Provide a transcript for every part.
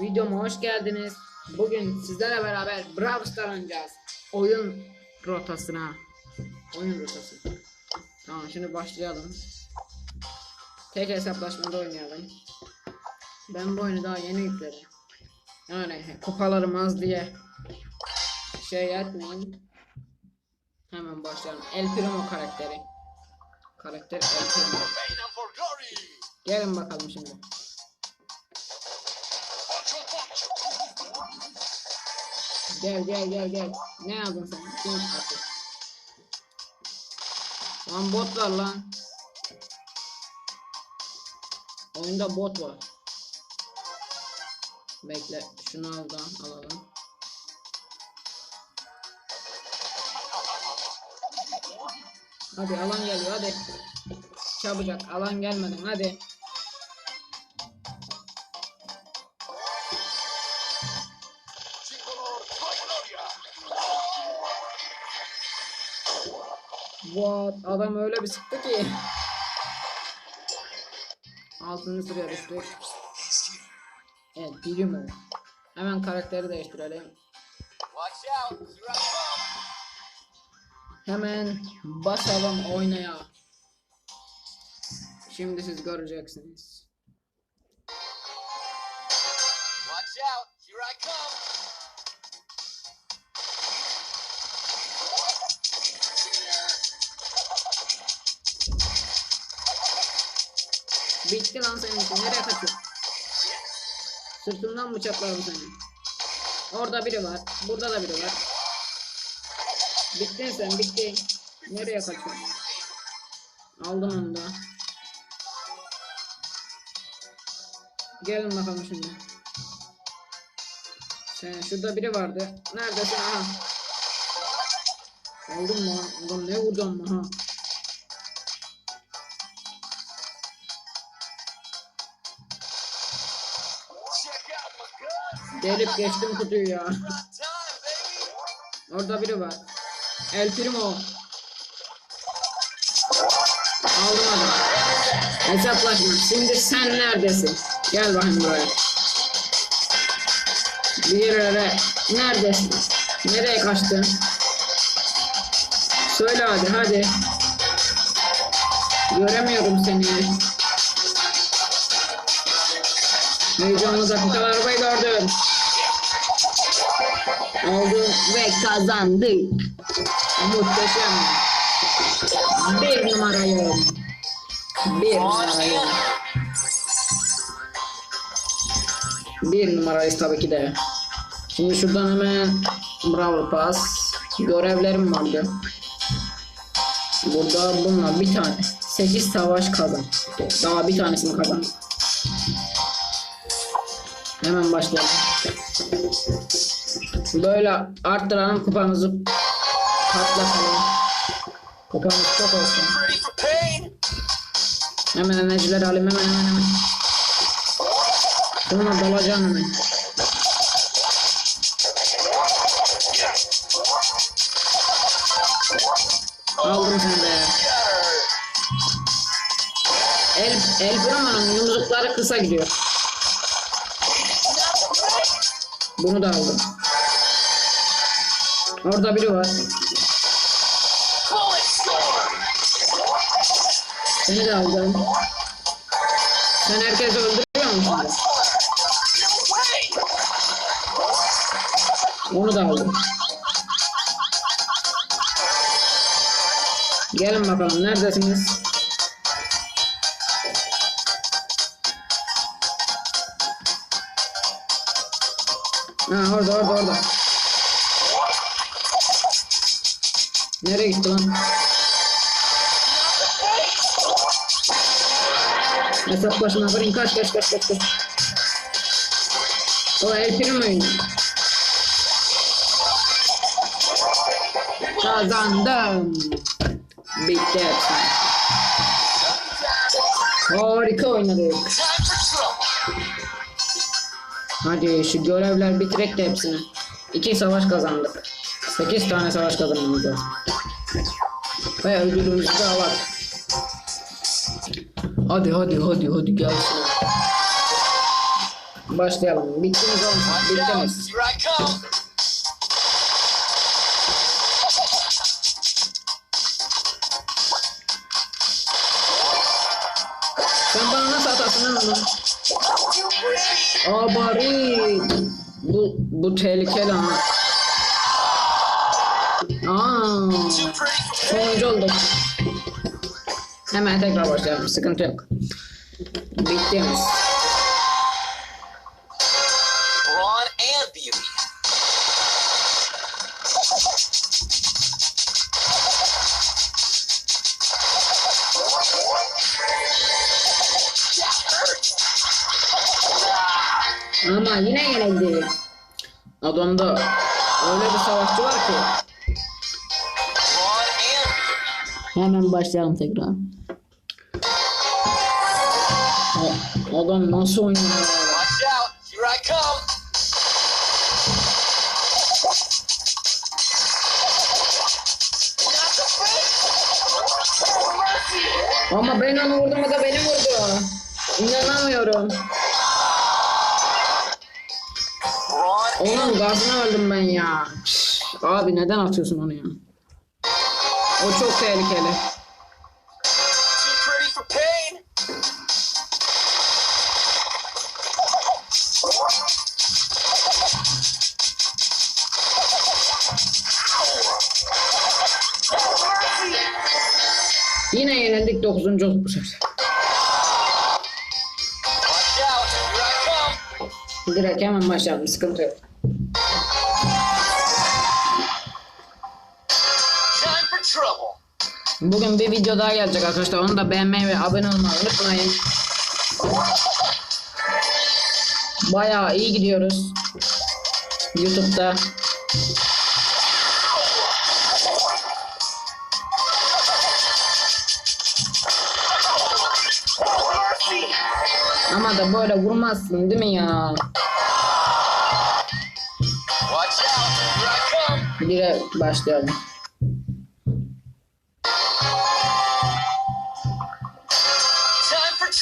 videoma hoş geldiniz. Bugün sizlerle beraber Brawl Star oynayacağız. Oyun rotasına. Oyun rotası. Tamam şimdi başlayalım. Tek hesaplaşmada oynayalım. Ben bu oyunu daha yeni yükledim. Yani kupalarım az diye şey yapmayın. Hemen başlayalım. El Primo karakteri. Karakter El Primo. Gelin bakalım şimdi. Gel gel gel gel. Ne yazdın sen? Kim attı? Lan bot lan. Oyunda bot var. Bekle şunu al da alalım. Hadi alan geliyor hadi. Çabucak alan gelmeden hadi. What? Adam öyle bir sıktı ki. Altıncı sıraya düştük. Evet birim o. Hemen karakteri değiştirelim. Hemen basalım oynaya. Şimdi siz göreceksiniz. Bitti lan senin için. Nereye kaçıyorsun? Sırtımdan bıçaklarım seni. Orada biri var. Burada da biri var. Bittin sen bitti. Nereye kaçıyorsun? Aldım onu da. Gelin bakalım şimdi. Sen şurada biri vardı. Neredesin? Aha. Aldım lan. Ulan ne vurdum ha? Delip geçtim kutuyu ya. Orada biri var. El Primo. Aldım adam. Hesaplaşma. Şimdi sen neredesin? Gel bakayım buraya. Bir yere neredesin? Nereye kaçtın? Söyle hadi hadi. Göremiyorum seni. Heyecanlı dakikalar gördüm. Oldu ve kazandık. Muhteşem. Bir numarayım. Bir numarayım. Bir numarayız tabii ki de. Şimdi şuradan hemen Bravo Pass. Görevlerim vardı. Burada bunlar bir tane. 8 savaş kazan. Daha bir tanesini kazan. Hemen başlayalım. Böyle arttıralım kupamızı patlatalım. Kupamız çok olsun. Hemen enerjileri alayım hemen hemen hemen. Sonra dalacağım hemen. Aldım seni de. El, el Brahman'ın yumrukları kısa gidiyor. Bunu da aldım. Orada biri var. Seni de aldım. Sen herkesi öldürüyor musun? Onu da aldım. Gelin bakalım neredesiniz? Ha orada orada orada. Nereye gitti lan? Hesap başına vurayım kaç kaç kaç kaç kaç. O el prim oyunu. Kazandım. Bitti hepsi. Harika oynadık. Hadi şu görevler bitirek de hepsini. İki savaş kazandık. Sekiz tane savaş kazanmamız lazım. Ve ödülümüzü de alalım. Hadi hadi hadi hadi gelsin. başlayalım. Bittiniz oğlum. Bittiniz. Sen bana nasıl atarsın lan? Aa bari. Bu, bu tehlikeli ha. Aa, sonuncu olduk. Hemen tekrar başlayalım. Sıkıntı yok. Hurts. Ama yine yenildi. Adamda öyle bir savaşçı var ki. Hemen başlayalım tekrar. Adam nasıl oynuyor? Watch out. Here I come. Ama ben onu vurdum da beni vurdu. İnanamıyorum. Onun gazına öldüm ben ya. Abi neden atıyorsun onu ya? O çok tehlikeli. Yine yenildik 9. olduk bu sefer. Direkt hemen başlayalım sıkıntı yok. Bugün bir video daha gelecek arkadaşlar. Onu da beğenmeyi ve abone olmayı unutmayın. Bayağı iyi gidiyoruz. YouTube'da. Ama da böyle vurmazsın değil mi ya? Direkt başlayalım.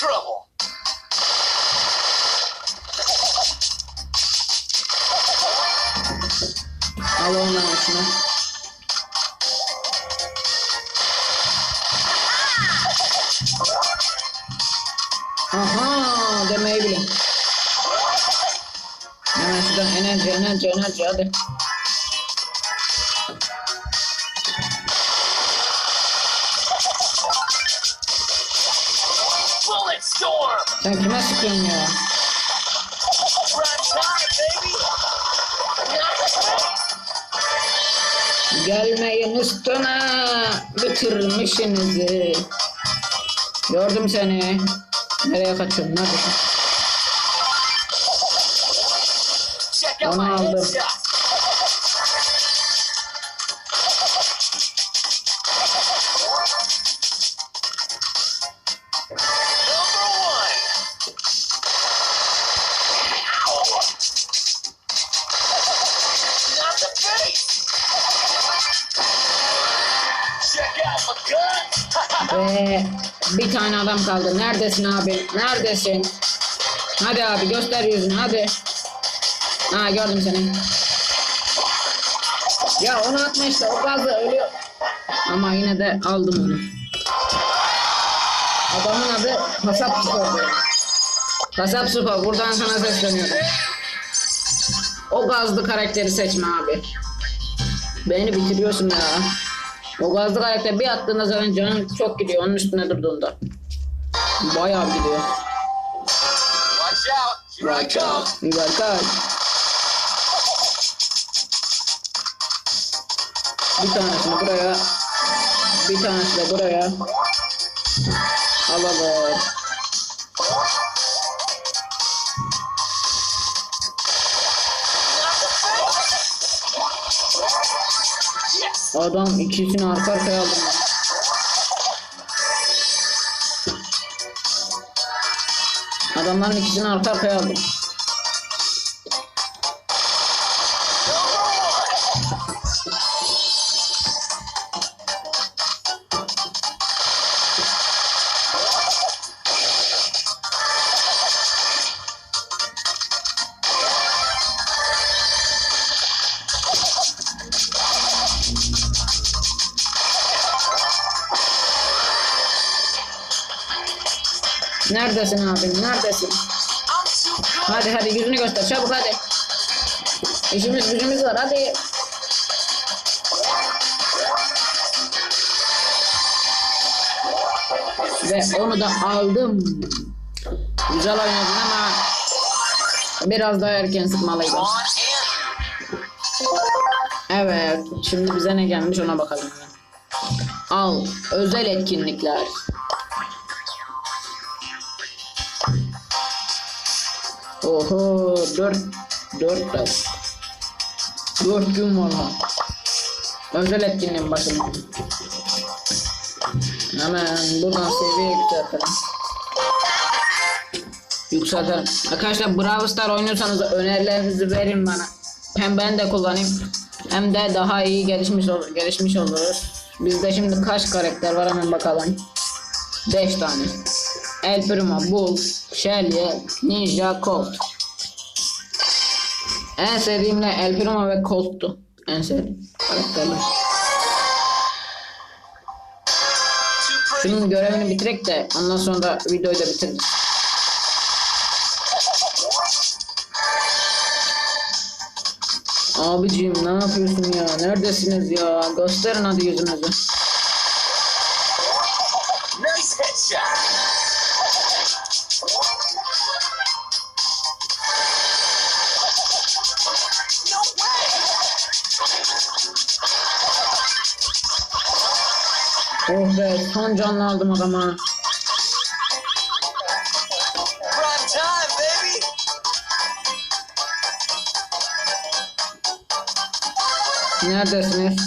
Trouble. Al ondan şunu. Aha demeyi bilin. Hemen şuradan enerji enerji enerji hadi. Sen kime sıkıyorsun ya? Prime time, baby. Not the face. Gelmeyin üstüne bitirmişinizi. Gördüm seni. Nereye kaçıyorsun? Neredesin? Onu aldım. Ve bir tane adam kaldı. Neredesin abi? Neredesin? Hadi abi göster yüzünü hadi. Ha gördüm seni. Ya onu atma işte o gazla ölüyor. Ama yine de aldım onu. Adamın adı Kasap Spor. Kasap Spor buradan sana sesleniyorum. O gazlı karakteri seçme abi. Beni bitiriyorsun ya. O gazlı karakter bir attığında zaten canın çok gidiyor onun üstüne durduğunda. Bayağı gidiyor. Watch out. Here I come. İyi Berkay. Bir tanesini buraya. Bir tanesi de buraya. Alalım. Adam ikisini arka arkaya aldım. ben. Adamların ikisini arka arkaya aldım. Neredesin abi? Neredesin? Hadi hadi yüzünü göster çabuk hadi. İşimiz gücümüz var hadi. Ve onu da aldım. Güzel oynadın ama biraz daha erken sıkmalıydım. Evet, şimdi bize ne gelmiş ona bakalım. Al, özel etkinlikler. Oho, dört, dört da. Dört gün var ha. Özel etkinliğin başında. Hemen buradan seviye yükseltelim. Yükseltelim. Arkadaşlar Brawl Star oynuyorsanız önerilerinizi verin bana. Hem ben de kullanayım hem de daha iyi gelişmiş ol gelişmiş oluruz. Bizde şimdi kaç karakter var hemen bakalım. 5 tane. El Primo, Bull, Shelly, Ninja, Colt. En sevdiğim ne? El Primo ve Colt'tu. En sevdiğim karakterler. Şunun görevini bitirek de ondan sonra da videoyu da bitiririz. Abicim ne yapıyorsun ya? Neredesiniz ya? Gösterin hadi yüzünüzü. Oh be son canlı aldım adama. Neredesiniz?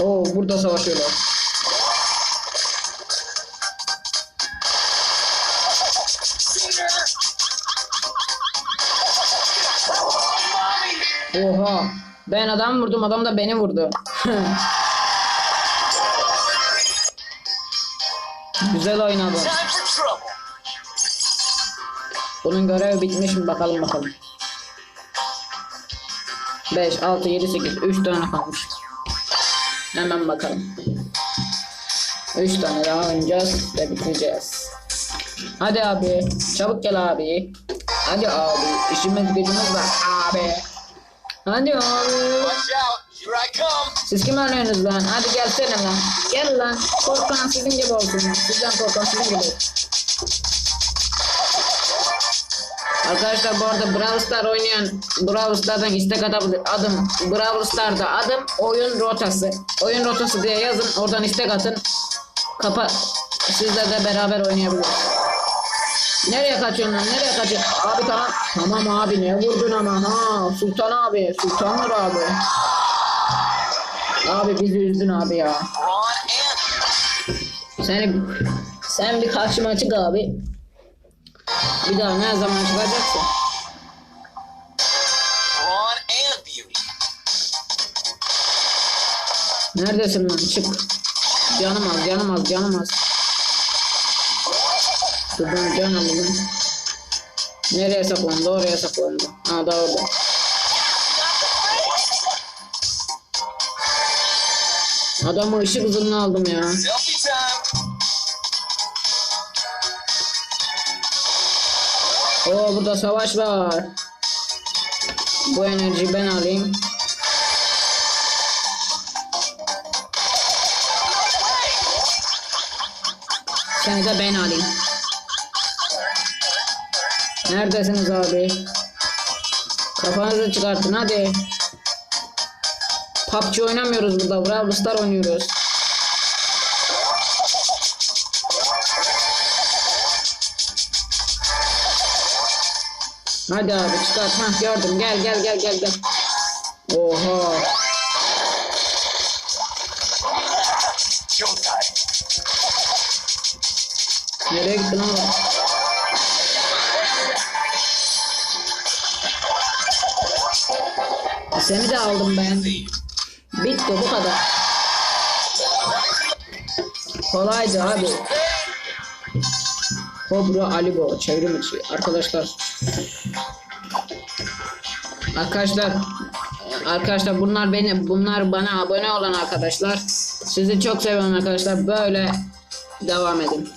Oo burada savaşıyorlar. Oha. Ben adam vurdum adam da beni vurdu. Güzel oynadı. Bunun görevi bitmiş mi bakalım bakalım. 5, 6, 7, 8, 3 tane kalmış. Hemen bakalım. 3 tane daha oynayacağız ve bitireceğiz. Hadi abi, çabuk gel abi. Hadi abi, işimiz gücümüz var abi. Hadi abi. Watch out. Here I come. Siz kim arıyorsunuz lan? Hadi gelsene lan. Gel lan. Korkan sizin gibi olsun. Sizden korkan sizin gibi olsun. Arkadaşlar bu arada Brawl Star oynayan Brawl Star'dan istek atabilir. Adım Brawl Star'da adım oyun rotası. Oyun rotası diye yazın. Oradan istek atın. Kapa sizle de beraber oynayabiliriz. Nereye kaçıyorsun lan? Nereye kaçıyorsun? Abi tamam. Tamam abi ne vurdun ama ha. Sultan abi. Sultanlar abi. Abi bizi üzdün abi ya. Seni sen bir karşıma çık abi. Bir daha ne zaman çıkacaksın? Neredesin lan? Çık. Canım az, canım az, canım az. Şuradan can alalım. Nereye saklandı? Oraya saklandı. Ha da orada. Adamı ışık hızını aldım ya. Oo burada savaş var. Bu enerjiyi ben alayım. Seni de ben alayım. Neredesiniz abi? Kafanızı çıkartın hadi. PUBG oynamıyoruz burada. Brawl Star oynuyoruz. Hadi abi çıkart. Hah gördüm. Gel gel gel gel gel. Oha. Seni de aldım ben. Bitti bu kadar. Kolaydı abi. Kobra Alibo çevrim içi. Arkadaşlar. Arkadaşlar. Arkadaşlar bunlar beni bunlar bana abone olan arkadaşlar. Sizi çok seviyorum arkadaşlar. Böyle devam edin.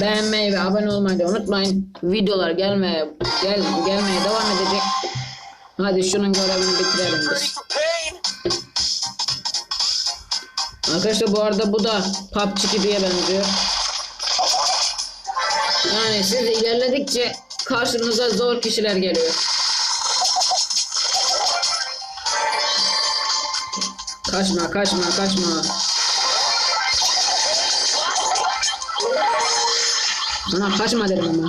Beğenmeyi ve abone olmayı da unutmayın. Videolar gelmeye gel, gelmeye devam edecek. Hadi şunun görevini bitirelim biz. Arkadaşlar bu arada bu da PUBG 2'ye benziyor. Yani siz ilerledikçe karşınıza zor kişiler geliyor. Kaçma kaçma kaçma. Sana kaçma dedim ama.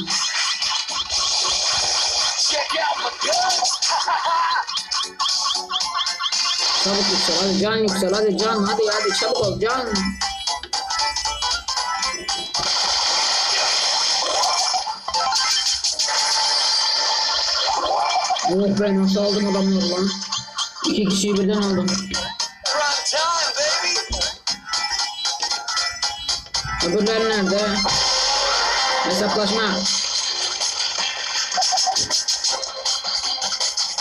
Çabuk yüksel hadi can yüksel hadi can hadi hadi çabuk ol can. Evet ben nasıl aldım adamları lan. İki kişiyi birden aldım. Öbürleri nerede? Hesaplaşma.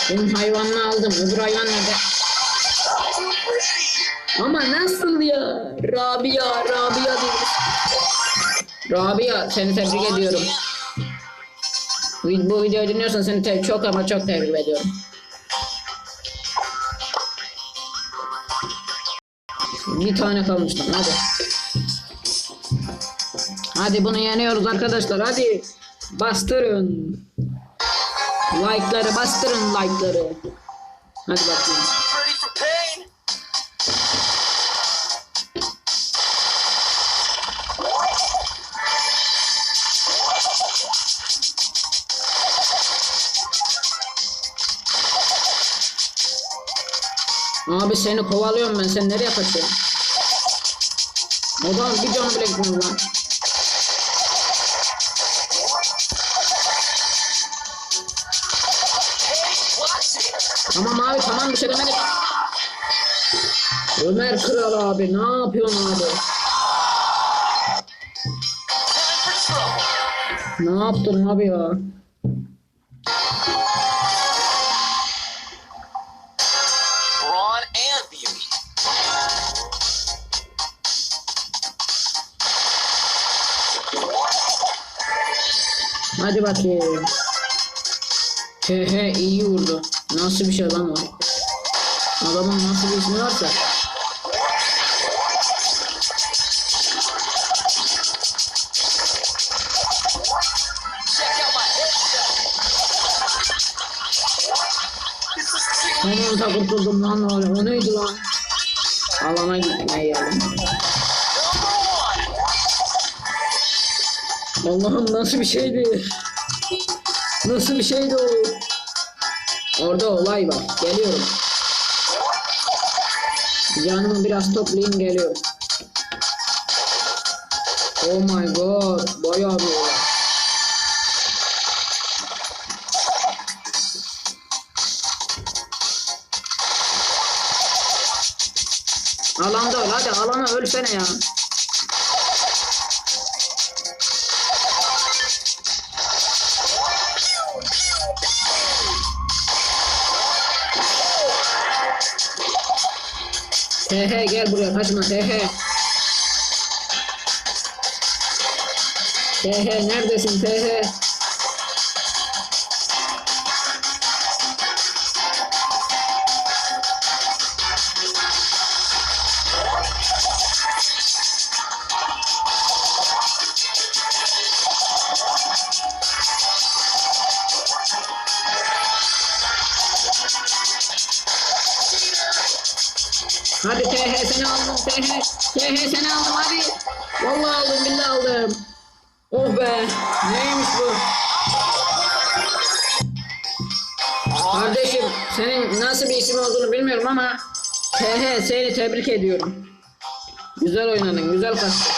Benim hayvanını aldım. Öbür hayvan nerede? Ama nasıl ya? Rabia, Rabia diyoruz. Rabia seni tebrik ediyorum. Bu videoyu dinliyorsan seni çok ama çok tebrik ediyorum. Bir tane kalmış lan hadi. Hadi bunu yeniyoruz arkadaşlar hadi. Bastırın. Like'ları bastırın like'ları. Hadi bakayım. Abi seni kovalıyorum ben. Sen nereye kaçıyorsun? O zaman bir canı bile gitmiyor lan. Tamam abi tamam bir şey demedik. Ömer Kral abi ne yapıyorsun abi? Ne yaptın abi ya? Bakayım. He he iyi vurdu. Nasıl bir şey lan o? Adamın nasıl bir ismi varsa. Sonunda kurtuldum lan o, o neydi lan? Alana gitmeye geldim. Allah'ım nasıl bir şeydi? Nasıl bir şeydi o? Orada olay var. Geliyorum. Canımı biraz toplayayım geliyorum. Oh my god. Bayağı bir olay. Alanda öl hadi alana ölsene ya. TH gel buraya kaçma TH. TH neredesin TH? Hadi TH seni aldım TH. TH seni aldım hadi. Vallahi aldım billahi aldım. Oh be neymiş bu? Kardeşim senin nasıl bir isim olduğunu bilmiyorum ama TH seni tebrik ediyorum. Güzel oynadın güzel kaçtın.